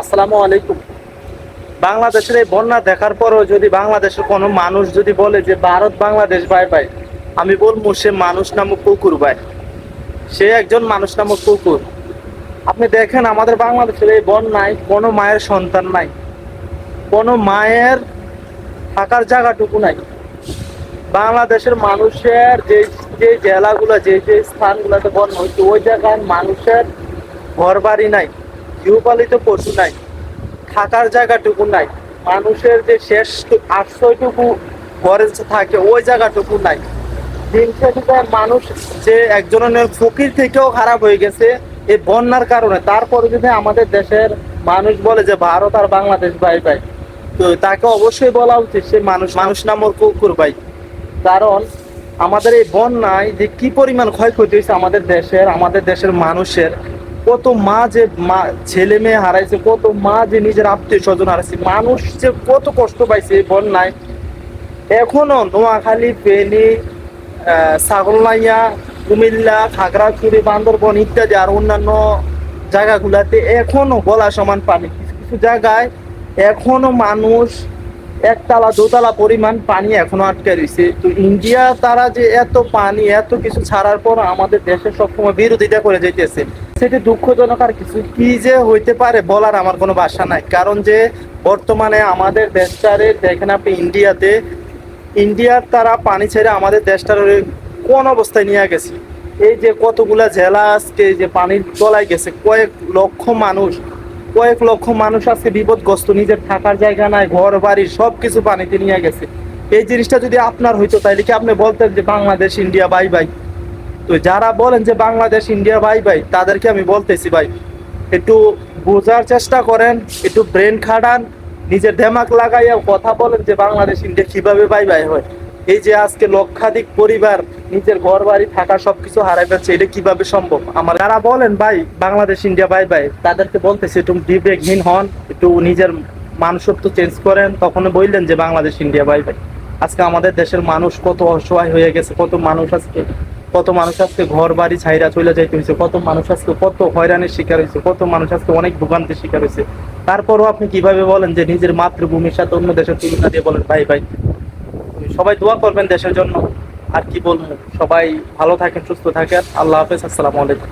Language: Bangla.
আসসালামু আলাইকুম। বাংলাদেশের এই বন্যা দেখার পরও যদি বাংলাদেশের কোনো মানুষ যদি বলে যে, ভারত, বাংলাদেশ ভাই ভাই আমি বলব, সে মানুষ নামক কুকুর, ভাই। সে একজন মানুষ নামক কুকুর। আপনি দেখেন, আমাদের বাংলাদেশের এই বন্যায় কোনো মায়ের সন্তান নাই। কোনো মায়ের থাকার জায়গাটুকু নাই। বাংলাদেশের মানুষের যে যে জেলাগুলো, যে যে স্থানগুলোতে বন্যা হচ্ছে, ওই জায়গায় মানুষের ঘর বাড়ি নাই। গৃহপালিত পশু নাই, থাকার জায়গাটুকু নাই, মানুষের যে শেষ আশ্রয়টুকু ঘরে থাকে, ওই জায়গাটুকু নাই। দিন মানুষ যে একজনের ফকির থেকেও খারাপ হয়ে গেছে, এই বন্যার কারণে। তারপরে যদি আমাদের দেশের মানুষ বলে যে ভারত আর বাংলাদেশ ভাই ভাই তো তাকে অবশ্যই বলা উচিত সে মানুষ মানুষ নামর কুকুর ভাই। কারণ আমাদের এই বন্যায় যে কি পরিমাণ ক্ষয়ক্ষতি হয়েছে আমাদের দেশের আমাদের দেশের মানুষের কত মা যে মা, ছেলে মেয়ে হারাইছে, কত মা যে নিজের আত্মীয় স্বজন হারাইছে, মানুষ যে কত কষ্ট পাইছে এই বন্যায়। এখনও নোয়াখালী, ফেনী ছাগলনাইয়া, কুমিল্লা, খাগড়াছড়ি, বান্দরবন ইত্যাদি আর অন্যান্য জায়গাগুলাতে এখনও গলা সমান পানি। কিছু কিছু জায়গায় এখনও মানুষ একতলা, দোতলা পরিমাণ পানি এখনও আটকে রয়েছে। তো ইন্ডিয়া তারা যে এত পানি, এত কিছু ছাড়ার পর আমাদের দেশে সবসময় বিরোধিতা করে যাইতেছে। সেটি দুঃখজনক আর কিছু। কি যে হইতে পারে বলার আমার কোনো বাসা নাই। কারণ যে বর্তমানে আমাদের দেশটারে দেখেন আপনি ইন্ডিয়াতে, ইন্ডিয়ার তারা পানি ছেড়ে আমাদের দেশটার কোন অবস্থায় নিয়ে গেছে? এই যে কতগুলা জেলা আজকে যে পানির তলায় গেছে, কয়েক লক্ষ মানুষ কয়েক লক্ষ মানুষ আজকে বিপদগ্রস্ত, নিজের থাকার জায়গা নাই, ঘর, বাড়ি সব কিছু পানিতে নিয়ে গেছে। এই জিনিসটা যদি আপনার হইতো, তাইলে কি আপনি বলতেন যে বাংলাদেশ, ইন্ডিয়া, বাই বাই? তো যারা বলেন যে বাংলাদেশ, ইন্ডিয়া, বাই বাই, তাদেরকে আমি বলতেছি, ভাই, একটু বোঝার চেষ্টা করেন, একটু ব্রেন খাটান, নিজের দেমাক লাগাইয়া কথা বলেন যে বাংলাদেশ, ইন্ডিয়া কীভাবে বাই বাই হয়। এই যে আজকে লক্ষাধিক পরিবার নিজের ঘর বাড়ি থাকা সবকিছু হারাই ফেলছে, এটা কীভাবে সম্ভব? আমার যারা বলেন, ভাই, বাংলাদেশ, ইন্ডিয়া বাই বাই তাদেরকে বলতেছি, একটু বিবেকহীন হন, একটু নিজের মানুষত্ব চেঞ্জ করেন। তখন বললেন যে, বাংলাদেশ, ইন্ডিয়া বাই বাই আজকে আমাদের দেশের মানুষ কত অসহায় হয়ে গেছে, কত মানুষ আজকে, কত মানুষ আজকে ঘর বাড়ি ছাইরা চলে যাইতে হয়েছে কত মানুষ আজকে কত হয়রানির শিকার হয়েছে কত মানুষ আজকে অনেক ভোগান্তির শিকার হয়েছে তারপরও আপনি কীভাবে বলেন যে, নিজের মাতৃভূমির সাথে অন্য দেশের তুলনা দিয়ে বলেন ভাই ভাই সবাই দোয়া করবেন দেশের জন্য। আর কি বলব? সবাই ভালো থাকেন, সুস্থ থাকেন। আল্লাহ হাফেজ, আসসালামু আলাইকুম।